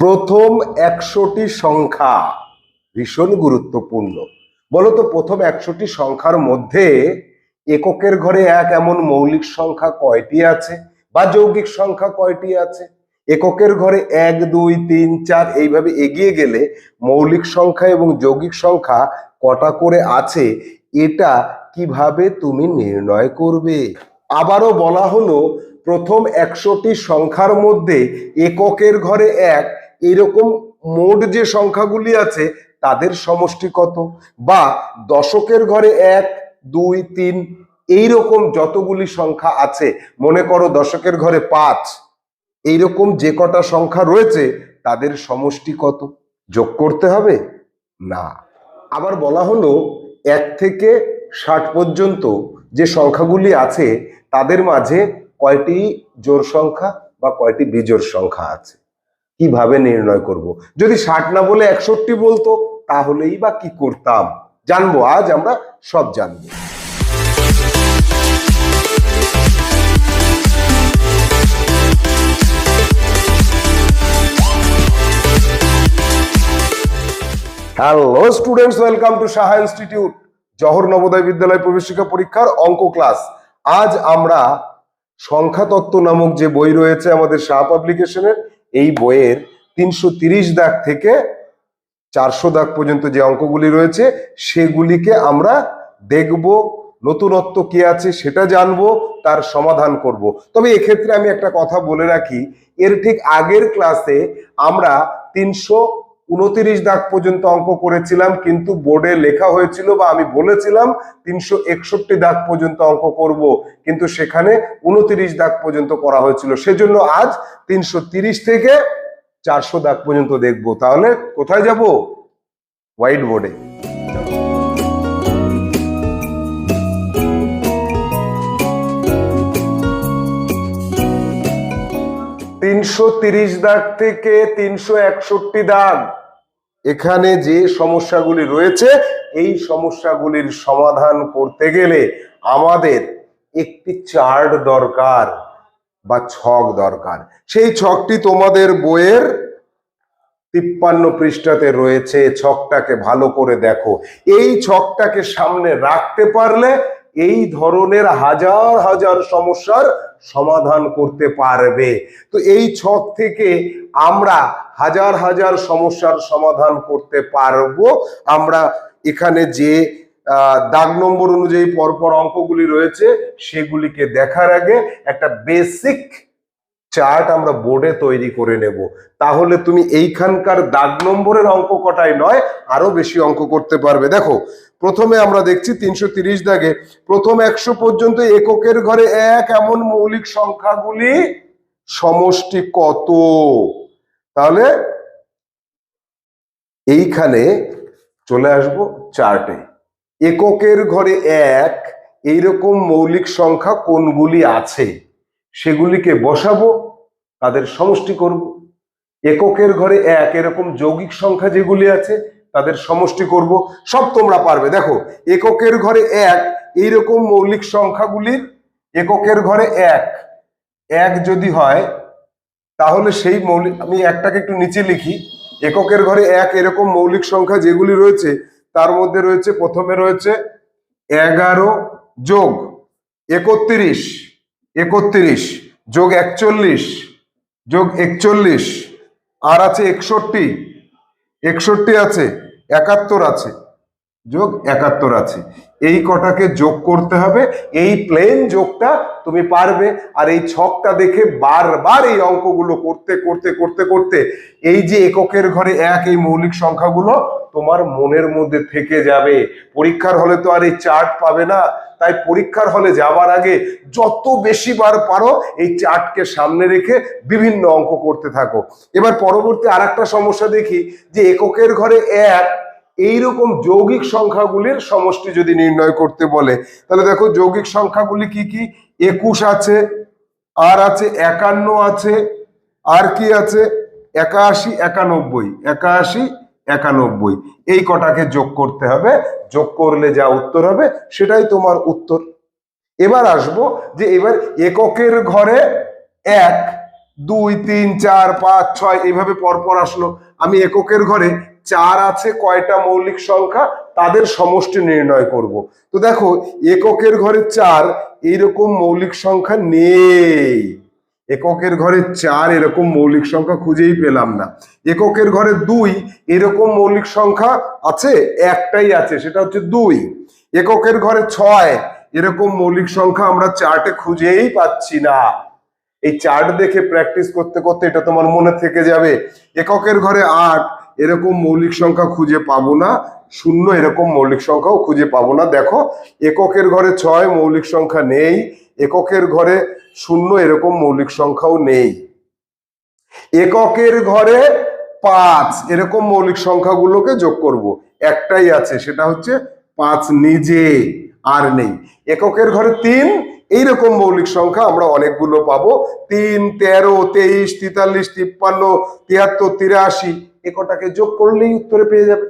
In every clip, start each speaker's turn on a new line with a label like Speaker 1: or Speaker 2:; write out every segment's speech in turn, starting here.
Speaker 1: প্রথম একশোটি সংখ্যা ভীষণ গুরুত্বপূর্ণ। বলতো প্রথম একশোটি সংখ্যার মধ্যে এককের ঘরে এক এমন মৌলিক সংখ্যা কয়টি আছে বা যৌগিক সংখ্যা কয়টি আছে? এককের ঘরে এক, দুই, তিন, চার এইভাবে এগিয়ে গেলে মৌলিক সংখ্যা এবং যৌগিক সংখ্যা কটা করে আছে এটা কীভাবে তুমি নির্ণয় করবে? আবারও বলা হলো প্রথম একশোটি সংখ্যার মধ্যে এককের ঘরে এক এরকম মোট যে সংখ্যাগুলি আছে, তাদের সমষ্টি কত? বা দশকের ঘরে এক, দুই, তিন, এইরকম যতগুলি সংখ্যা আছে, মনে করো দশকের ঘরে পাঁচ, এইরকম যে কটা সংখ্যা রয়েছে, তাদের সমষ্টি কত? যোগ করতে হবে? না। আবার বলা হলো, এক থেকে ষাট পর্যন্ত যে সংখ্যাগুলি আছে, তাদের মাঝে কয়টি জোর সংখ্যা বা কয়টি বিজোড় সংখ্যা আছে? কীভাবে নির্ণয় করব। যদি ষাট না বলে একষট্টি বলতো, তাহলেই বা কি করতাম? জানব, আজ আমরা সব জানব। Hello students welcome to Saha institute Jawahar Navodaya Vidyalaya প্রবেশিকা পরীক্ষার অঙ্ক ক্লাস আজ আমরা সংখ্যাতত্ত্ব নামক যে বই রয়েছে আমাদের শাহ পাবলিকেশনের এই বইয়ের তিনশো দাগ থেকে চারশো দাগ পর্যন্ত যে অঙ্কগুলি রয়েছে, সেগুলিকে আমরা দেখব, নতুনত্ব কি আছে সেটা জানব, তার সমাধান করব। তবে এক্ষেত্রে আমি একটা কথা বলে রাখি, এর ঠিক আগের ক্লাসে আমরা তিনশো উনতিরিশ দাগ পর্যন্ত অঙ্ক করেছিলাম, কিন্তু বোর্ডে লেখা হয়েছিল বা আমি বলেছিলাম তিনশো একষট্টি দাগ পর্যন্ত অঙ্ক করব, কিন্তু সেখানে উনতিরিশ দাগ পর্যন্ত করা হয়েছিল। সেজন্য আজ তিনশো তিরিশ থেকে চারশো দাগ পর্যন্ত দেখব। তাহলে কোথায় যাব? হোয়াইট বোর্ডে তিনশো তিরিশ দাগ থেকে তিনশো একষট্টি দাগ। এখানে যে সমস্যাগুলি রয়েছে, এই সমস্যাগুলির সমাধান করতে গেলে আমাদের একটি চার্ট দরকার বা ছক দরকার। সেই ছকটি তোমাদের বইয়ের তিপ্পান্ন পৃষ্ঠাতে রয়েছে ছকটাকে ভালো করে দেখো। এই ছকটাকে সামনে রাখতে পারলে এই ধরনের হাজার হাজার সমস্যার সমাধান করতে পারবে। তো এই ছক থেকে আমরা হাজার হাজার সমস্যার সমাধান করতে পারব। আমরা এখানে যে দাগ নম্বর অনুযায়ী পরপর অঙ্কগুলি রয়েছে, সেগুলিকে দেখার আগে একটা বেসিক চার্ট আমরা বোর্ডে তৈরি করে নেব। তাহলে তুমি এইখানকার দাগ নম্বরের অঙ্ক কটাই নয়, আরও বেশি অঙ্ক করতে পারবে। দেখো, প্রথমে আমরা দেখছি তিনশো তিরিশ দাগে, প্রথম একশো পর্যন্ত এককের ঘরে এক এমন মৌলিক সংখ্যাগুলি সমষ্টি কত? তাহলে এইখানে চলে আসব চার্টে। এককের ঘরে এক, এইরকম মৌলিক সংখ্যা কোনগুলি আছে? সেগুলিকে বসাবো, তাদের সমষ্টি করব। এককের ঘরে এক, এরকম যৌগিক সংখ্যা যেগুলি আছে, তাদের সমষ্টি করব। সব তোমরা পারবে। দেখো, এককের ঘরে এক, এইরকম মৌলিক সংখ্যাগুলির এককের ঘরে এক। এক যদি হয়, তাহলে সেই মৌলিক, আমি একটাকে একটু নিচে লিখি। এককের ঘরে এক, এরকম মৌলিক সংখ্যা যেগুলি রয়েছে, তার মধ্যে রয়েছে, প্রথমে রয়েছে এগারো যোগ একত্রিশ। একত্রিশ, যোগ একচল্লিশ যোগ একচল্লিশ, আর আছে একষট্টি একষট্টি আছে, একাত্তর আছে, যোগ একাত্তর আছে। এই কটাকে যোগ করতে হবে, এই প্লেন যোগটা তুমি পারবে, আর এই ছকটা দেখে বারবার এই অঙ্কগুলো করতে করতে করতে করতে, এই যে এককের ঘরে এক, এই মৌলিক সংখ্যাগুলো তোমার মনের মধ্যে থেকে যাবে। পরীক্ষার হলে তো আর এই চার্ট পাবে না। তাই পরীক্ষার হলে যাবার আগে যত বেশি বার পারো এই চার্টকে সামনে রেখে বিভিন্ন অঙ্ক করতে থাকো। এবার পরবর্তী আর সমস্যা দেখি যে এককের ঘরে এক এইরকম যৌগিক সংখ্যাগুলির সমষ্টি যদি নির্ণয় করতে বলে, তাহলে দেখো যৌগিক সংখ্যাগুলি কি কি? একুশ আছে, আর আছে একান্ন আছে, আর কি আছে? একাশি, একানব্বই। একাশি একানব্বই। এই কটাকে যোগ করতে হবে। যোগ করলে যা উত্তর হবে, সেটাই তোমার উত্তর। এবার আসব যে এবার এককের ঘরে এক, দুই, তিন, চার, পাঁচ, ছয়, এইভাবে পরপর আসলো। আমি এককের ঘরে চার আছে, কয়টা মৌলিক সংখ্যা, তাদের সমষ্টি নির্ণয় করব। তো দেখো, এককের ঘরে চার, এইরকম মৌলিক সংখ্যা নেই। এককের ঘরে চার এরকম মৌলিক সংখ্যা খুঁজেই পেলাম না। এককের ঘরে দুই এরকম মৌলিক সংখ্যা আছে, একটাই আছে, সেটা হচ্ছে দুই। এককের ঘরে ছয় এরকম মৌলিক সংখ্যা আমরা চার্টে খুঁজেই পাচ্ছি না। এই চার্ট দেখে প্র্যাকটিস করতে করতে এটা তোমার মনে থেকে যাবে। এককের ঘরে আট এরকম মৌলিক সংখ্যা খুঁজে পাবো না, শূন্য এরকম মৌলিক সংখ্যাও খুঁজে পাবো না। দেখো, এককের ঘরে ছয় মৌলিক সংখ্যা নেই এককের ঘরে শূন্য এরকম মৌলিক সংখ্যাও নেই। এককের ঘরে পাঁচ এরকম মৌলিক সংখ্যাগুলোকে যোগ করব। একটাই আছে, সেটা হচ্ছে পাঁচ নিজে, আর নেই। এককের ঘরে তিন, এইরকম মৌলিক সংখ্যা আমরা অনেকগুলো পাবো। তিন, তেরো, তেইশ, তেতাল্লিশ, তিপ্পান্ন, তিয়াত্তর, তিরাশি, একটাকে যোগ করলেই উত্তরে পেয়ে যাবে।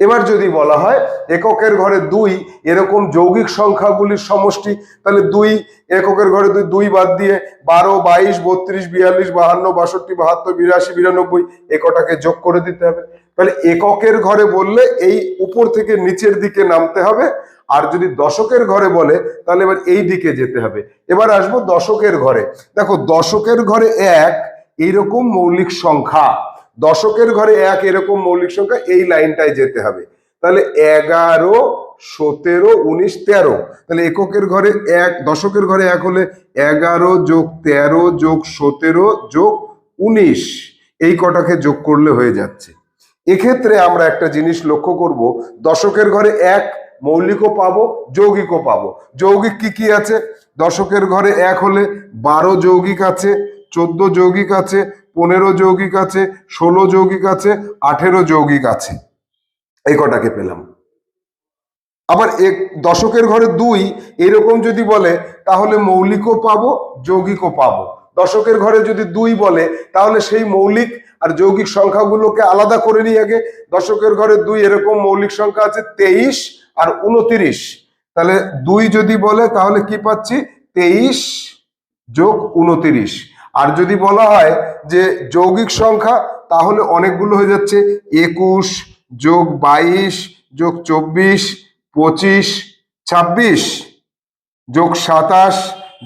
Speaker 1: এবার যদি বলা হয় এককের ঘরে দুই, এরকম যৌগিক সংখ্যাগুলির সমষ্টি, তাহলে দুই, এককের ঘরে দুই দুই বাদ দিয়ে বারো, বাইশ, বত্রিশ, বিয়াল্লিশ, বাহান্ন, বাষট্টি, বাহাত্তর, বিরাশি, বিরানব্বই একটাকে যোগ করে দিতে হবে। তাহলে এককের ঘরে বললে এই উপর থেকে নিচের দিকে নামতে হবে, আর যদি দশকের ঘরে বলে, তাহলে এবার এই দিকে যেতে হবে। এবার আসব দশকের ঘরে। দেখো, দশকের ঘরে এক, এইরকম মৌলিক সংখ্যা। দশকের ঘরে এক এরকম মৌলিক সংখ্যা, এই লাইনটায় যেতে হবে। তাহলে এগারো, সতেরো, উনিশ, তেরো। তাহলে এককের ঘরে এক, দশকের ঘরে এক হলে এগারো যোগ তেরো যোগ সতেরো যোগ উনিশ। এই কটাকে যোগ করলে হয়ে যাচ্ছে। এক্ষেত্রে আমরা একটা জিনিস লক্ষ্য করব, দশকের ঘরে এক মৌলিকও পাবো, যৌগিকও পাবো। যৌগিক কি কি আছে? দশকের ঘরে এক হলে বারো যৌগিক আছে, চোদ্দ যৌগিক আছে পনেরো যৌগিক আছে, ষোলো যৌগিক আছে, আঠেরো যৌগিক আছে। এই কটাকে পেলাম। আবার এক দশকের ঘরে দুই এরকম যদি বলে, তাহলে মৌলিকও পাবো, যৌগিকও পাবো। দশকের ঘরে যদি দুই বলে, তাহলে সেই মৌলিক আর যৌগিক সংখ্যাগুলোকে আলাদা করে নিয়ে আগে। দশকের ঘরে দুই এরকম মৌলিক সংখ্যা আছে, তেইশ আর উনতিরিশ। তাহলে দুই যদি বলে, তাহলে কি পাচ্ছি? তেইশ যোগ উনতিরিশ। আর যদি বলা হয় যে যৌগিক সংখ্যা, তাহলে অনেকগুলো হয়ে যাচ্ছে। একুশ যোগ বাইশ যোগ চব্বিশ, পঁচিশ, ছাব্বিশ, যোগ সাতাশ,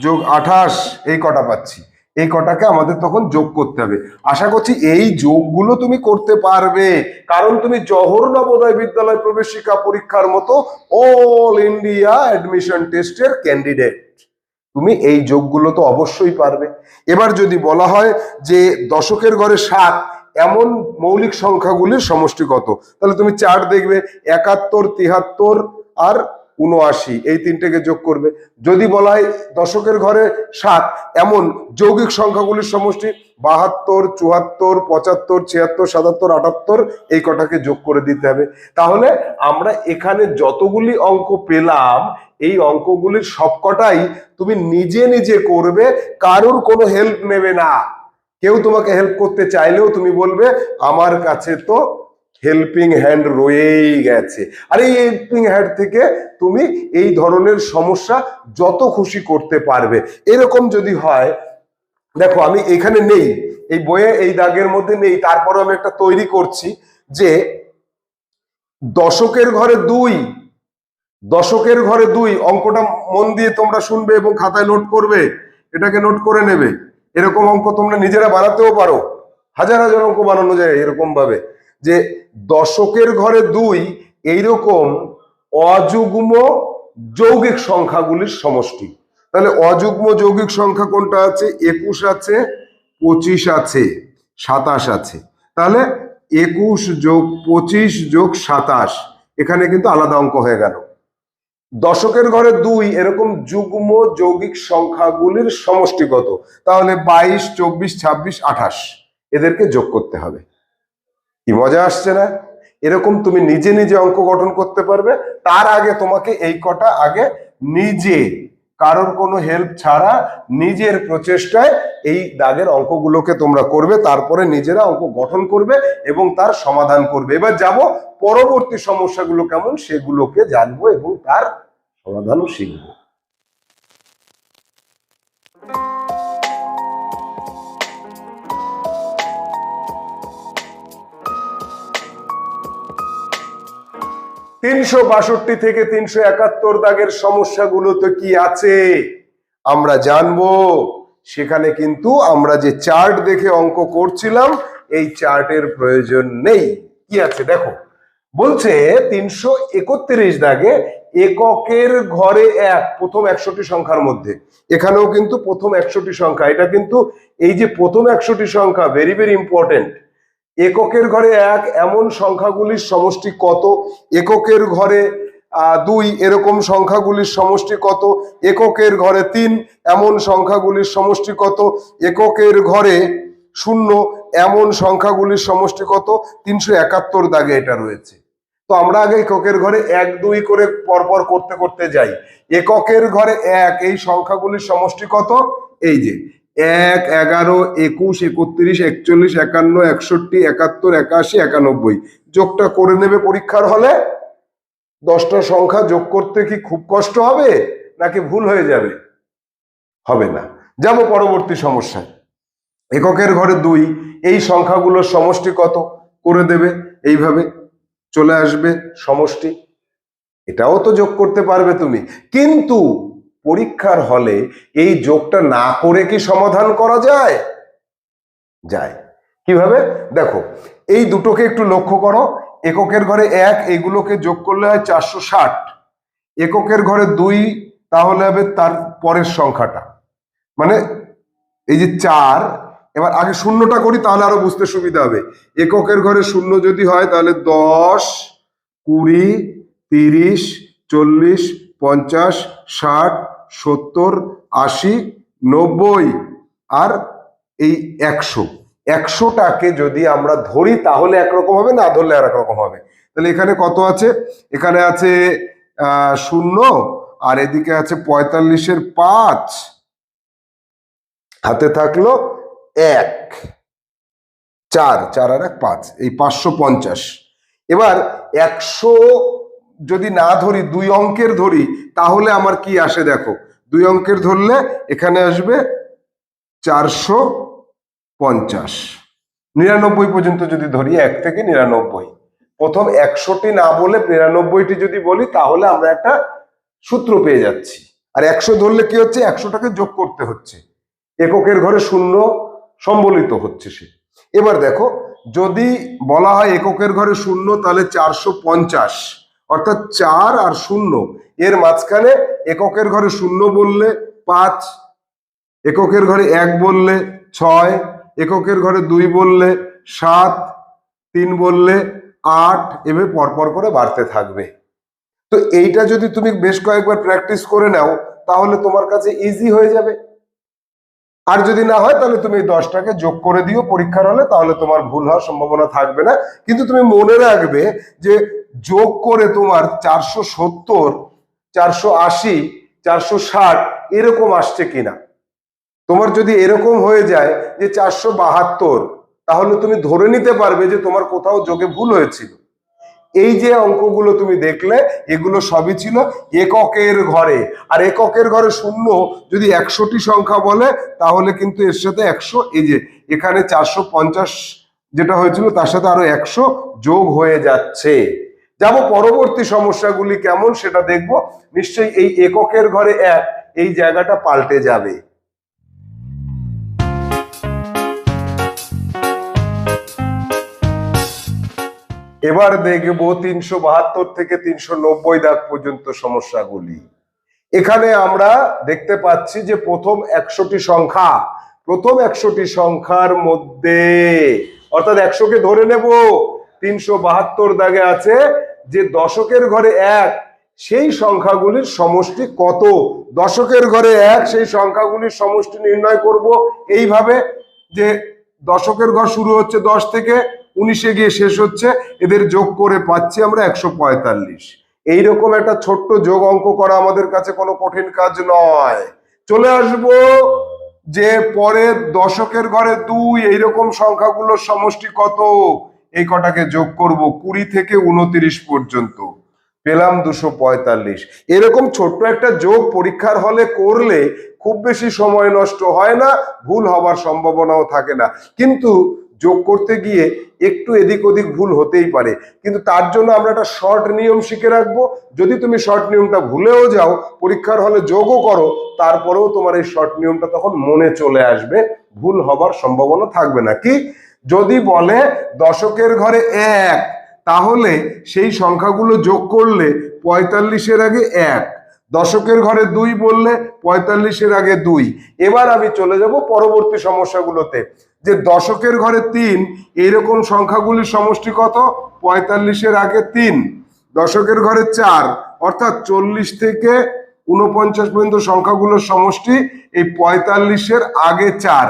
Speaker 1: যোগ আঠাশ, এই কটা পাচ্ছি। এই কটাকে আমাদের তখন যোগ করতে হবে। আশা করছি এই যোগগুলো তুমি করতে পারবে। কারণ তুমি জহর নবোদয় বিদ্যালয় প্রবেশিকা পরীক্ষার মতো অল ইন্ডিয়া অ্যাডমিশন টেস্টের ক্যান্ডিডেট তুমি এই যোগগুলো তো অবশ্যই পারবে। এবার যদি বলা হয় যে দশকের ঘরে সাত, এমন মৌলিক সংখ্যাগুলির সমষ্টি কত তাহলে তুমি চার দেখবে, একাত্তর, তিহাত্তর আর উনআশি এই তিনটেকে যোগ করবে। যদি বলা হয় দশকের ঘরে সাত, এমন যৌগিক সংখ্যাগুলির সমষ্টি, বাহাত্তর, চুয়াত্তর, পঁচাত্তর, ছিয়াত্তর, সাতাত্তর, আটাত্তর, এই কটাকে যোগ করে দিতে হবে। তাহলে আমরা এখানে যতগুলি অঙ্ক পেলাম, এই অঙ্কগুলির সবকটাই তুমি নিজে নিজে করবে, কারোর কোনো হেল্প নেবে না। কেউ তোমাকে হেল্প করতে চাইলেও তুমি বলবে, আমার কাছে তো হেল্পিং হ্যান্ড রয়েই গেছে। আর এই হেল্পিং হ্যান্ড থেকে তুমি এই ধরনের সমস্যা যত খুশি করতে পারবে। এরকম যদি হয়, দেখো আমি এখানে নেই, এই বইয়ে এই দাগের মধ্যে নেই তারপরে আমি একটা তৈরি করছি যে দশকের ঘরে দুই, দশকের ঘরে দুই, অঙ্কটা মন দিয়ে তোমরা শুনবে এবং খাতায় নোট করবে, এটাকে নোট করে নেবে। এরকম অঙ্ক তোমরা নিজেরা বানাতেও পারো। হাজার হাজার অঙ্ক বানানো যায় এরকম ভাবে যে দশকের ঘরে দুই এইরকম অযুগ্ম যৌগিক সংখ্যাগুলির সমষ্টি। তাহলে অযুগ্ম যৌগিক সংখ্যা কোনটা আছে? একুশ আছে, পঁচিশ আছে, সাতাশ আছে। তাহলে একুশ যোগ পঁচিশ যোগ সাতাশ, এখানে কিন্তু আলাদা অঙ্ক হয়ে গেল। দশকের ঘরে দুই এরকম যুগ্ম যৌগিক সংখ্যাগুলির সমষ্টিগত, তাহলে বাইশ, চব্বিশ, ছাব্বিশ, আঠাশ, এদেরকে যোগ করতে হবে। কি মজা আসছে না? এরকম তুমি নিজে নিজে অঙ্ক গঠন করতে পারবে। তার আগে তোমাকে এই কটা আগে নিজে, কারোর কোনো হেল্প ছাড়া নিজের প্রচেষ্টায় এই দাগের অঙ্কগুলোকে তোমরা করবে, তারপরে নিজেরা অঙ্ক গঠন করবে এবং তার সমাধান করবে। এবার যাব পরবর্তী সমস্যাগুলো কেমন, সেগুলোকে জানব এবং তার সমাধানও শিখব। তিনশো বাষট্টি থেকে তিনশো একাত্তর দাগের সমস্যাগুলো তো কি আছে? আমরা জানব। সেখানে কিন্তু আমরা যে চার্ট দেখে অঙ্ক করছিলাম, এই চার্টের প্রয়োজন নেই। কি আছে? দেখো, বলছে তিনশো একত্রিশ দাগে এককের ঘরে এক, প্রথম একশোটি সংখ্যার মধ্যে। এখানেও কিন্তু প্রথম একশোটি সংখ্যা। এটা কিন্তু এই যে প্রথম একশোটি সংখ্যা ভেরি ভেরি ইম্পর্টেন্ট এককের ঘরে এক, এমন সংখ্যাগুলির সমষ্টি কত? এককের ঘরে দুই, এরকম সংখ্যাগুলির সমষ্টি কত? এককের ঘরে তিন, এমন সংখ্যাগুলির সমষ্টি কত? এককের ঘরে শূন্য, এমন সংখ্যাগুলির সমষ্টি কত? তিনশো একাত্তর দাগে এটা রয়েছে। তো আমরা আগে এককের ঘরে এক, দুই করে পরপর করতে করতে যাই। এককের ঘরে এক, এই সংখ্যাগুলির সমষ্টি কত? এই যে এক, এগারো, একুশ, একত্রিশ, একচল্লিশ, একান্ন, একষট্টি, একাত্তর, একাশি, একানব্বই। যোগটা করে নেবে পরীক্ষার হলে? দশটা সংখ্যা যোগ করতে কি খুব কষ্ট হবে? নাকি ভুল হয়ে যাবে? হবে না। যাব পরবর্তী সমস্যায়। এককের ঘরে দুই, এই সংখ্যাগুলোর সমষ্টি কত? করে দেবে। এইভাবে চলে আসবে সমষ্টি। এটাও তো যোগ করতে পারবে তুমি। কিন্তু পরীক্ষার হলে এই যোগটা না করে কি সমাধান করা যায়? যায়। কীভাবে? দেখো, এই দুটোকে একটু লক্ষ্য করো। এককের ঘরে এক, এগুলোকে যোগ করলে হয় চারশো ষাট। এককের ঘরে দুই, তাহলে হবে তার পরের সংখ্যাটা। মানে এই যে চার, এবার আগে শূন্যটা করি, তাহলে আরও বুঝতে সুবিধা হবে। এককের ঘরে শূন্য যদি হয়, তাহলে দশ, কুড়ি, তিরিশ, চল্লিশ, পঞ্চাশ, ষাট সত্তর, আশি, নব্বই আর এই একশো। একশোটাকে যদি আমরা ধরি তাহলে একরকম হবে, না ধরলে আর রকম হবে। তাহলে এখানে কত আছে? এখানে আছে শূন্য আর এদিকে আছে পঁয়তাল্লিশের পাঁচ। হাতে থাকল এক। চার চার আর এক, পাঁচ। এই পাঁচশো পঞ্চাশ। এবার একশো যদি না ধরি দুই অঙ্কের ধরি, তাহলে আমার কি আসে দেখো? দুই অঙ্কের ধরলে এখানে আসবে চারশো পঞ্চাশ। নিরানব্বই পর্যন্ত যদি ধরি, এক থেকে নিরানব্বই। প্রথম একশোটি না বলে নিরানব্বইটি যদি বলি, তাহলে আমরা একটা সূত্র পেয়ে যাচ্ছি। আর একশো ধরলে কি হচ্ছে? একশোটাকে যোগ করতে হচ্ছে। এককের ঘরে শূন্য সম্বলিত হচ্ছে সে। এবার দেখো, যদি বলা হয় এককের ঘরে শূন্য, তাহলে চারশো পঞ্চাশ। অর্থাৎ চার আর শূন্য। এর মাঝখানে এককের ঘরে শূন্য বললে পাঁচ, এককের ঘরে এক বললে ছয়, এককের ঘরে দুই বললে সাত, তিন বললে আট, এভাবে পরপর করে বাড়তে থাকবে। তো এইটা যদি তুমি বেশ কয়েকবার প্র্যাকটিস করে নাও, তাহলে তোমার কাছে ইজি হয়ে যাবে। আর যদি না হয়, তাহলে তুমি দশটাকে যোগ করে দিও পরীক্ষার হলে, তাহলে তোমার ভুল হওয়ার সম্ভাবনা থাকবে না। কিন্তু তুমি মনে রাখবে যে যোগ করে তোমার চারশো সত্তর, চারশো আশি, চারশো ষাট এরকম আসছে কিনা? তোমার যদি এরকম হয়ে যায় যে চারশো বাহাত্তর, তাহলে তুমি ধরে নিতে পারবে যে তোমার কোথাও যোগে ভুল হয়েছিল। এই যে অঙ্কগুলো তুমি দেখলে, এগুলো সবই ছিল এককের ঘরে। আর এককের ঘরে শূন্য যদি একশোটি সংখ্যা বলে, তাহলে কিন্তু এর সাথে একশো, এই যে এখানে চারশো পঞ্চাশ যেটা হয়েছিল, তার সাথে আরও একশো যোগ হয়ে যাচ্ছে। যাব, পরবর্তী সমস্যাগুলি কেমন সেটা দেখব। নিশ্চয়ই এই এককের ঘরে এক, এই জায়গাটা পাল্টে যাবে। এবার দেখব তিনশো বাহাত্তর থেকে তিনশো নব্বই দাগ পর্যন্ত সমস্যাগুলি। এখানে আমরা দেখতে পাচ্ছি যে প্রথম একশোটি সংখ্যা, প্রথম একশোটি সংখ্যার মধ্যে, অর্থাৎ একশোকে ধরে নেব, তিনশো বাহাত্তর দাগে আছে যে দশকের ঘরে এক, সেই সংখ্যাগুলির সমষ্টি কত? দশকের ঘরে এক, সেই সংখ্যাগুলির সমষ্টি নির্ণয় করব এইভাবে যে দশকের ঘর শুরু হচ্ছে দশ থেকে, উনিশে গিয়ে শেষ হচ্ছে, এদের যোগ করে পাচ্ছি আমরা একশো পঁয়তাল্লিশ। এইরকম একটা ছোট্ট যোগ অঙ্ক করা আমাদের কাছে কোনো কঠিন কাজ নয়। চলে আসব যে পরে দশকের ঘরে দুই, এইরকম সংখ্যাগুলোর সমষ্টি কত? এই কটাকে যোগ করব কুড়ি থেকে উনত্রিশ পর্যন্ত। পেলাম দুশো পঁয়তাল্লিশ। এরকম ছোট্ট একটা যোগ পরীক্ষার হলে করলে খুব বেশি সময় নষ্ট হয় না, ভুল হবার সম্ভাবনাও থাকে না। কিন্তু যোগ করতে গিয়ে একটু এদিক ওদিক ভুল হতেই পারে। কিন্তু তার জন্য আমরা একটা শর্ট নিয়ম শিখে রাখব। যদি তুমি শর্ট নিয়মটা ভুলেও যাও, পরীক্ষার হলে যোগও করো, তারপরেও তোমার এই শর্ট নিয়মটা তখন মনে চলে আসবে। ভুল হবার সম্ভাবনা থাকবে না। কি? যদি বলে দশকের ঘরে এক, তাহলে সেই সংখ্যাগুলো যোগ করলে পঁয়তাল্লিশের আগে এক। দশকের ঘরে দুই বললে পঁয়তাল্লিশের আগে দুই। এবার আমি চলে যাব পরবর্তী সমস্যাগুলোতে। যে দশকের ঘরে তিন, এইরকম সংখ্যাগুলির সমষ্টি কত? পঁয়তাল্লিশের আগে তিন। দশকের ঘরে চার, অর্থাৎ চল্লিশ থেকে উনপঞ্চাশ পর্যন্ত সংখ্যাগুলোর সমষ্টি এই পঁয়তাল্লিশের আগে চার।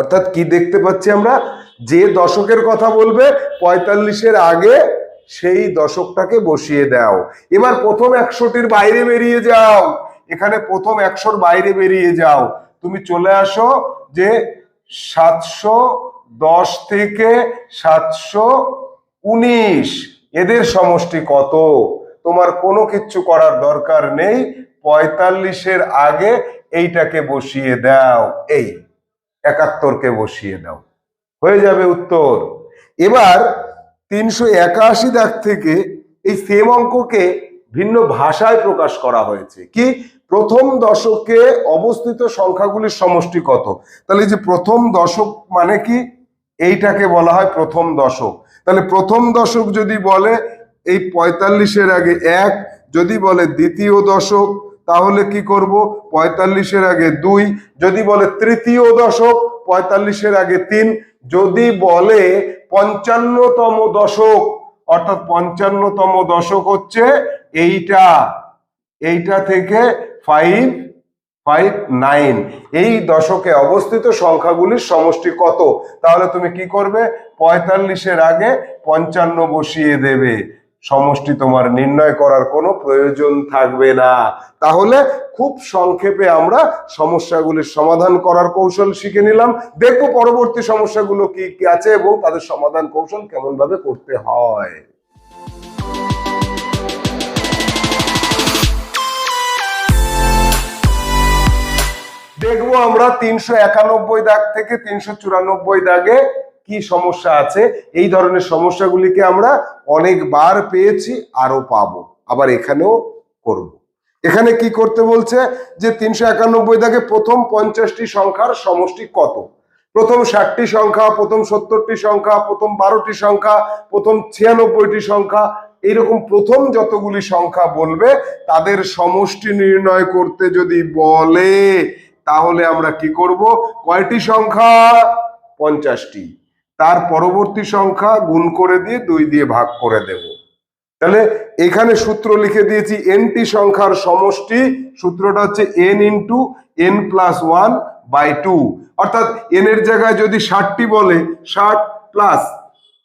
Speaker 1: অর্থাৎ কি দেখতে পাচ্ছি আমরা? যে দশকের কথা বলবে, পঁয়তাল্লিশের আগে সেই দশকটাকে বসিয়ে দাও। এবার প্রথম একশোটির বাইরে বেরিয়ে যাও। এখানে প্রথম একশোর বাইরে বেরিয়ে যাও। তুমি চলে আসো যে সাতশো দশ থেকে সাতশো উনিশ। এদের সমষ্টি কত? তোমার কোনো কিচ্ছু করার দরকার নেই। পঁয়তাল্লিশের আগে এইটাকে বসিয়ে দাও। এই। একাত্তরকে বসিয়ে দাও হয়ে যাবে উত্তর। এবার তিনশো একাশি দাগ থেকে এই সেম অঙ্ককে ভিন্ন ভাষায় প্রকাশ করা হয়েছে। কি? প্রথম দশকে অবস্থিত সংখ্যাগুলির সমষ্টি কত? তাহলে যে প্রথম দশক মানে কি? এইটাকে বলা হয় প্রথম দশক। তাহলে প্রথম দশক যদি বলে এই পঁয়তাল্লিশের আগে এক, যদি বলে দ্বিতীয় দশক তাহলে কি করব? পঁয়তাল্লিশের আগে দুই, যদি বলে তৃতীয় দশক, পঁয়তাল্লিশের আগে তিন, যদি বলে পঞ্চান্নতম দশক, অর্থাৎ পঞ্চান্নতম দশক হচ্ছে এইটা এইটা থেকে ফাইভ ফাইভ নাইন এই দশকে অবস্থিত সংখ্যাগুলির সমষ্টি কত? তাহলে তুমি কি করবে? পঁয়তাল্লিশের আগে পঞ্চান্ন বসিয়ে দেবে। সমষ্টি তোমার নির্ণয় করার কোনো প্রয়োজন থাকবে না। তাহলে খুব সংক্ষেপে আমরা সমস্যাগুলির সমাধান করার কৌশল শিখে নিলাম। দেখব পরবর্তী সমস্যাগুলো কি কি আছে এবং তাদের সমাধান কৌশল কেমন ভাবে করতে হয়। দেখব আমরা তিনশো একানব্বই দাগ থেকে তিনশো চুরানব্বই দাগে কি সমস্যা আছে? এই ধরনের সমস্যাগুলিকে আমরা অনেকবার পেয়েছি আরও পাবো। আবার এখানেও করব। এখানে কি করতে বলছে? যে তিনশো একানব্বই দাগে প্রথম পঞ্চাশটি সংখ্যার সমষ্টি কত? প্রথম ষাটটি সংখ্যা, প্রথম সত্তরটি সংখ্যা, প্রথম বারোটি সংখ্যা, প্রথম ছিয়ানব্বইটি সংখ্যা, এইরকম প্রথম যতগুলি সংখ্যা বলবে, তাদের সমষ্টি নির্ণয় করতে যদি বলে, তাহলে আমরা কি করব? কয়টি সংখ্যা? পঞ্চাশটি। তার পরবর্তী সংখ্যা গুণ করে দিয়ে দুই দিয়ে ভাগ করে দেব। তাহলে এখানে সূত্র লিখে দিয়েছি এনটি সংখ্যার সমষ্টি, সূত্রটা হচ্ছে N into N plus one by two অর্থাৎ এন এর জায়গায় যদি ষাটটি বলে, ষাট প্লাস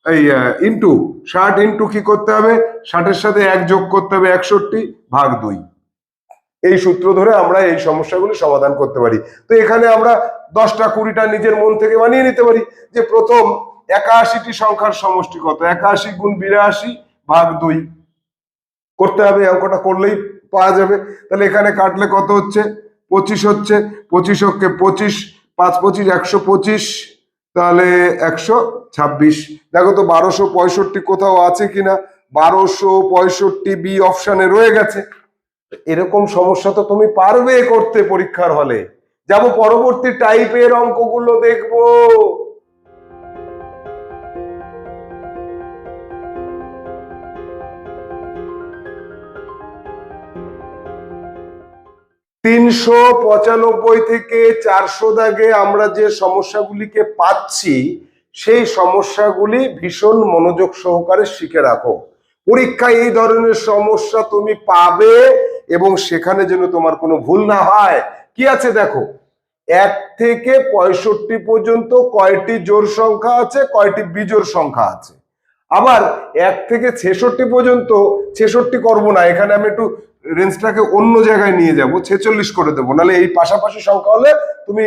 Speaker 1: এই ইন্টু ষাট ইন্টু কি করতে হবে? ষাটের সাথে এক যোগ করতে হবে একষট্টি, ভাগ দুই। এই সূত্র ধরে আমরা এই সমস্যাগুলি সমাধান করতে পারি। তো এখানে আমরা দশটা কুড়িটা নিজের মন থেকে বানিয়ে নিতে পারি যে প্রথম একাশিটি সংখ্যার সমষ্টি কত? একাশি গুণ বিরাশি ভাগ দুই। করতে হবে অঙ্কটা করলেই পাওয়া যাবে। তাহলে এখানে কাটলে কত হচ্ছে? পঁচিশ হচ্ছে। পঁচিশ হচ্ছে পঁচিশ, পাঁচ পঁচিশ, একশো পঁচিশ, তাহলে একশো ছাব্বিশ। দেখো তো বারোশো পঁয়ষট্টি কোথাও আছে কিনা? বারোশো পঁয়ষট্টি বি অপশানে রয়ে গেছে। এরকম সমস্যা তো তুমি পারবে করতে পরীক্ষার হলে। যাব পরবর্তী টাইপের অঙ্কগুলো দেখব। তিনশো পঁচানব্বই থেকে চারশো দাগে আমরা যে সমস্যাগুলিকে পাচ্ছি, সেই সমস্যাগুলি ভীষণ মনোযোগ সহকারে শিখে রাখো। পরীক্ষায় এই ধরনের সমস্যা তুমি পাবে এবং সেখানে যেন তোমার কোনো ভুল না হয়। কি আছে দেখো? এক থেকে পঁয়ষট্টি পর্যন্ত কয়টি জোর সংখ্যা আছে, কয়টি বিজোড় সংখ্যা আছে? আবার এক থেকে ছেষট্টি পর্যন্ত ছেষট্টি করব না, এখানে আমি একটু রেঞ্জটাকে অন্য জায়গায় নিয়ে যাব, ছেচল্লিশ করে দেবো, নাহলে এই পাশাপাশি সংখ্যা হলে তুমি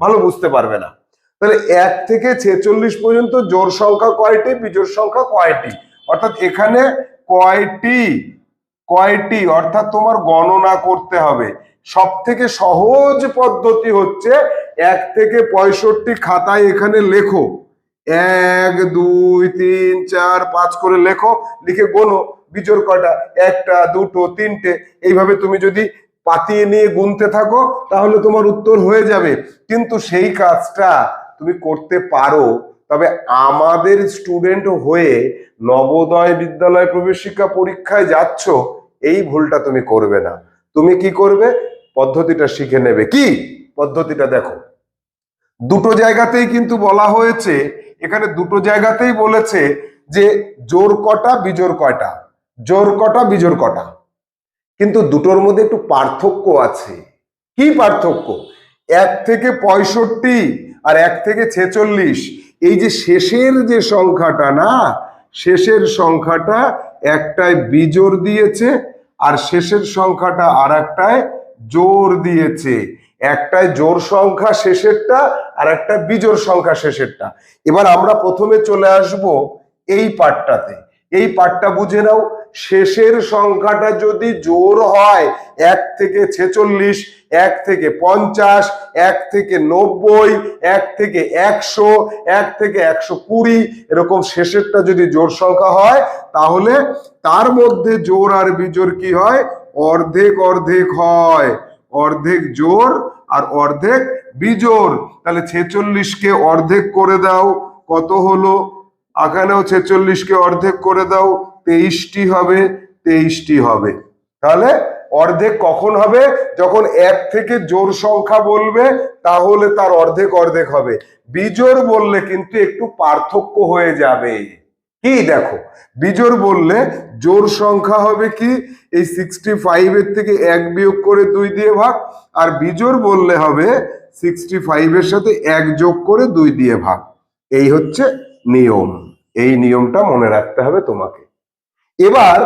Speaker 1: ভালো বুঝতে পারবে না। তাহলে এক থেকে ছেচল্লিশ পর্যন্ত জোর সংখ্যা কয়টি, বিজোর সংখ্যা কয়টি? অর্থাৎ এখানে কয়টি কয়টি? অর্থাৎ তোমার গণনা করতে হবে। সব থেকে সহজ পদ্ধতি হচ্ছে এক থেকে পঁয়ষট্টি খাতায় এখানে লেখো। এক, দুই, তিন, চার, পাঁচ করে লেখো। লিখে গোনো বিজোর কয়টা? একটা, দুটো, তিনটে। এইভাবে তুমি যদি পাতিয়ে নিয়ে গুনতে থাকো, তাহলে তোমার উত্তর হয়ে যাবে। কিন্তু সেই কাজটা তুমি করতে পারো তবে আমাদের স্টুডেন্ট হয়ে নবোদয় বিদ্যালয় প্রবেশিকা পরীক্ষায় যাচ্ছ, এই ভুলটা তুমি করবে না। তুমি কি করবে? পদ্ধতিটা শিখে নেবে। কি? পদ্ধতিটা দেখো। দুটো জায়গাতেই কিন্তু বলা হয়েছে, এখানে দুটো জায়গাতেই বলেছে যে জোর কটা, বিজোর কয়টা? জোর কটা, বিজোর কটা? কিন্তু দুটোর মধ্যে একটু পার্থক্য আছে। কি পার্থক্য? এক থেকে পঁয়ষট্টি আর এক থেকে ছেচল্লিশ। এই যে শেষের যে সংখ্যাটা না, শেষের সংখ্যাটা একটায় বিজোর দিয়েছে আর শেষের সংখ্যাটা আর জোর দিয়েছে। একটায় জোর সংখ্যা শেষেরটা আর একটা বিজোর সংখ্যা শেষেরটা। এবার আমরা প্রথমে চলে আসব এই পাঠটাতে এই পাঠটা বুঝে নাও। শেষের সংখ্যাটা যদি জোর হয়, এক থেকে ছেচল্লিশ, এক থেকে পঞ্চাশ, এক থেকে নব্বই, এক থেকে একশো, এক থেকে একশো কুড়ি, এরকম শেষেরটা যদি জোর সংখ্যা হয়, তাহলে তার মধ্যে জোর আর বিজোর কি হয়? অর্ধেক অর্ধেক হয়। অর্ধেক জোর আর অর্ধেক বিজোর। তাহলে ছেচল্লিশকে অর্ধেক করে দাও। কত হলো? এখানেও ছেচল্লিশকে অর্ধেক করে দাও। তেইশটি হবে তেইশটি হবে। তাহলে অর্ধেক কখন হবে? যখন এক থেকে জোর সংখ্যা বলবে, তাহলে তার অর্ধেক অর্ধেক হবে। বিজোর বললে কিন্তু একটু পার্থক্য হয়ে যাবে। কি দেখো বিজোর বললে জোর সংখ্যা হবে কি? এই সিক্সটি ফাইভের থেকে এক বিয়োগ করে দুই দিয়ে ভাগ, আর বিজোর বললে হবে সিক্সটি ফাইভের সাথে এক যোগ করে দুই দিয়ে ভাগ। এই হচ্ছে নিয়ম। এই নিয়মটা মনে রাখতে হবে তোমাকে। এবার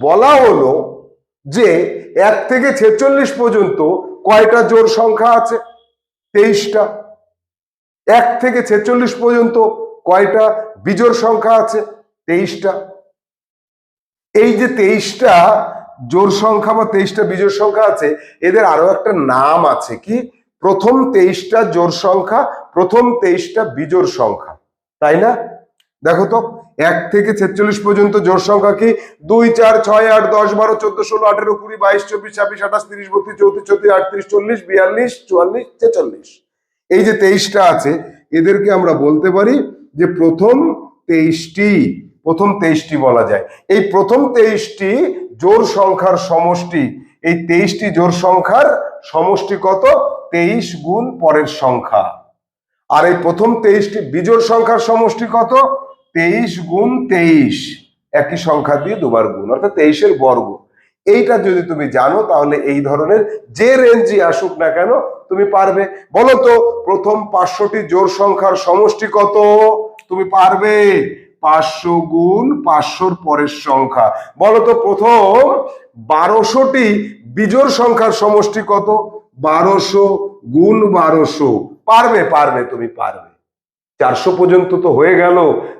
Speaker 1: বলা হলো যে এক থেকে ছেচল্লিশ পর্যন্ত কয়টা জোর সংখ্যা আছে? তেইশটা। এক থেকে ছেচল্লিশ পর্যন্ত কয়টা বিজোর সংখ্যা আছে? তেইশটা। এই যে তেইশটা জোর সংখ্যা বা তেইশটা বিজোর সংখ্যা আছে, এদের আরও একটা নাম আছে কি? প্রথম তেইশটা জোর সংখ্যা, প্রথম তেইশটা বিজোর সংখ্যা। তাই না? দেখো তো। এক থেকে ছেচল্লিশ পর্যন্ত জোর সংখ্যা কি? দুই, চার, ছয়, আট, দশ, বারো, চোদ্দ, ষোলো, আঠেরো, কুড়ি, বাইশ, চব্বিশ, ছাব্বিশ, আঠাশ, তিরিশ, বত্রিশ, চৌত্রিশ চৌত্রিশ আটত্রিশ, চল্লিশ, বিয়াল্লিশ, চুয়াল্লিশ, ছেচল্লিশ। এই যে তেইশটা আছে, এদেরকে আমরা বলতে পারি যে প্রথম তেইশটি প্রথম তেইশটি বলা যায়। এই প্রথম তেইশটি জোর সংখ্যার সমষ্টি, এই তেইশটি জোর সংখ্যার সমষ্টি কত? তেইশ গুণ পরের সংখ্যা। আর এই প্রথম তেইশটি বিজোড় সংখ্যার সমষ্টি কত? তেইশ গুণ তেইশ, একই সংখ্যা দিয়ে দুবার গুণ, অর্থাৎ তেইশের বর্গ। এইটা যদি তুমি জানো, তাহলে এই ধরনের যে রেঞ্জই আসুক না কেন, তুমি পারবে। বলো তো, প্রথম পাঁচশোটি জোর সংখ্যার সমষ্টি কত? তুমি পারবে? পাঁচশো গুণ পাঁচশোর পরের সংখ্যা। বলো তো, প্রথম বারোশোটি বিজোর সংখ্যার সমষ্টি কত? বারোশো গুণ বারোশো। পারবে পারবে, তুমি পারবে। চারশো পর্যন্ত তো হয়ে গেল।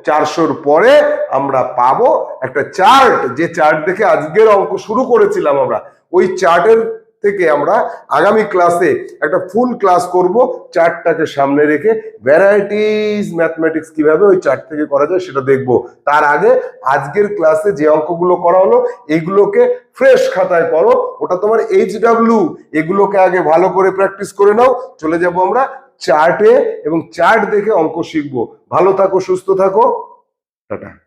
Speaker 1: চারশোর পরে আমরা পাবো একটা চার্ট। যে চার্ট দেখে আজকের অঙ্ক শুরু করেছিলাম আমরা, ওই চার্টের থেকে আমরা আগামী ক্লাসে একটা ফুল ক্লাস করব। চার্টটাকে সামনে রেখে ভ্যারাইটিস ম্যাথমেটিক্স কীভাবে ওই চার্ট থেকে করা যায় সেটা দেখব। তার আগে আজকের ক্লাসে যে অঙ্কগুলো করা হলো এইগুলোকে ফ্রেশ খাতায় পড়ো। ওটা তোমার এইচ এগুলোকে আগে ভালো করে প্র্যাকটিস করে নাও। চলে যাব আমরা চার্টে এবং চার্ট দেখে অঙ্ক শিখব। ভালো থাকো সুস্থ থাকো। টাটা।